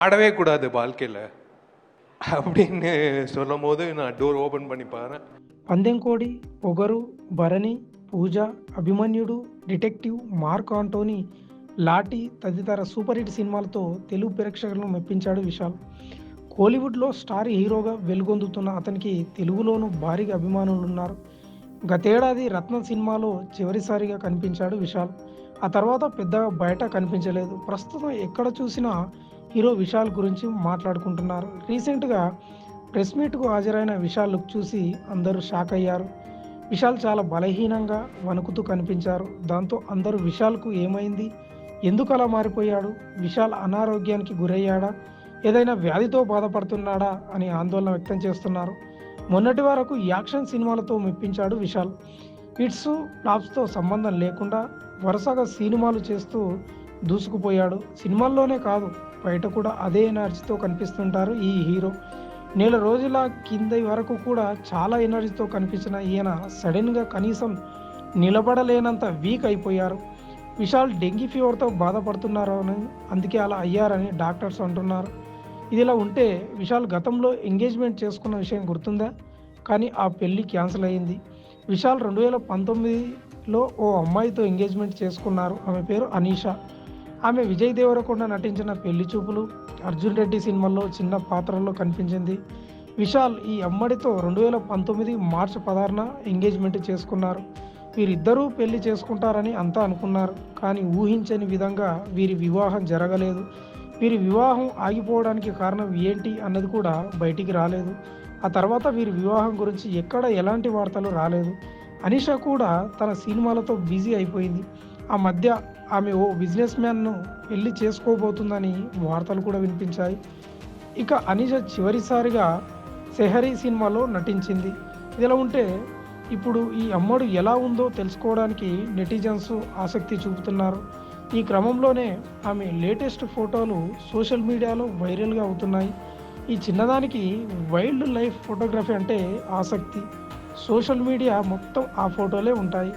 ஆடவே கூடாது வாழ்க்கையில் அப்படின்னு சொல்லும் போது நான் டோர் ஓப்பன் பண்ணி பாறேன் పందెంకోడి పొగరు భరణి పూజ అభిమన్యుడు డిటెక్టివ్ మార్క్ ఆంటోనీ లాటి తదితర సూపర్ హిట్ సినిమాలతో తెలుగు ప్రేక్షకులను మెప్పించాడు విశాల్ కోలీవుడ్లో స్టార్ హీరోగా వెలుగొందుతున్న అతనికి తెలుగులోనూ భారీగా అభిమానులు ఉన్నారు గతేడాది రత్న సినిమాలో చివరిసారిగా కనిపించాడు విశాల్ ఆ తర్వాత పెద్దగా బయట కనిపించలేదు ప్రస్తుతం ఎక్కడ చూసినా హీరో విశాల్ గురించి మాట్లాడుకుంటున్నారు. రీసెంట్గా ప్రెస్ మీట్కు హాజరైన విశాల్ లుక్ చూసి అందరూ షాక్ అయ్యారు. విశాల్ చాలా బలహీనంగా వణుకుతూ కనిపించారు. దాంతో అందరూ విశాల్కు ఏమైంది? ఎందుకు అలా మారిపోయాడు? విశాల్ అనారోగ్యానికి గురయ్యాడా? ఏదైనా వ్యాధితో బాధపడుతున్నాడా? అని ఆందోళన వ్యక్తం చేస్తున్నారు. మొన్నటి వరకు యాక్షన్ సినిమాలతో మెప్పించాడు విశాల్. హిట్స్ ఫ్లాప్స్తో సంబంధం లేకుండా వరుసగా సినిమాలు చేస్తూ దూసుకుపోయాడు. సినిమాల్లోనే కాదు బయట కూడా అదే ఎనర్జీతో కనిపిస్తుంటారు ఈ హీరో. నెల రోజుల కింద వరకు కూడా చాలా ఎనర్జీతో కనిపించిన ఈయన సడన్గా కనీసం నిలబడలేనంత వీక్ అయిపోయారు. విశాల్ డెంగీ ఫీవర్తో బాధపడుతున్నారు అని అందుకే అలా అయ్యారని డాక్టర్స్ అంటున్నారు. ఇది ఇలా ఉంటే విశాల్ గతంలో ఎంగేజ్మెంట్ చేసుకున్న విషయం గుర్తుందా? కానీ ఆ పెళ్ళి క్యాన్సిల్ అయింది విశాల్ రెండు వేల పంతొమ్మిదిలో ఓ అమ్మాయితో ఎంగేజ్మెంట్ చేసుకున్నారు. ఆమె పేరు అనీషా. ఆమె విజయ్ దేవరకొండ నటించిన పెళ్ళి చూపులు అర్జున్ రెడ్డి సినిమాల్లో చిన్న పాత్రలో కనిపించింది. విశాల్ ఈ అమ్మడితో రెండు వేల పంతొమ్మిది మార్చి పదహారున ఎంగేజ్మెంట్ చేసుకున్నారు. వీరిద్దరూ పెళ్ళి చేసుకుంటారని అంతా అనుకున్నారు. కానీ ఊహించని విధంగా వీరి వివాహం జరగలేదు. వీరి వివాహం ఆగిపోవడానికి కారణం ఏంటి అన్నది కూడా బయటికి రాలేదు. ఆ తర్వాత వీరి వివాహం గురించి ఎక్కడ ఎలాంటి వార్తలు రాలేదు. అనిష కూడా తన సినిమాలతో బిజీ అయిపోయింది. ఆ మధ్య ఆమె ఓ బిజినెస్ మ్యాన్ను పెళ్ళి చేసుకోబోతుందని వార్తలు కూడా వినిపించాయి. ఇక అనిష చివరిసారిగా సెహరీ సినిమాలో నటించింది. ఇదిలా ఉంటే ఇప్పుడు ఈ అమ్మడు ఎలా ఉందో తెలుసుకోవడానికి నెటిజన్స్ ఆసక్తి చూపుతున్నారు. ఈ క్రమంలోనే ఆమె లేటెస్ట్ ఫోటోలు సోషల్ మీడియాలో వైరల్గా అవుతున్నాయి. ఈ చిన్నదానికి వైల్డ్ లైఫ్ ఫోటోగ్రఫీ అంటే ఆసక్తి. సోషల్ మీడియా మొత్తం ఆ ఫోటోలే ఉంటాయి.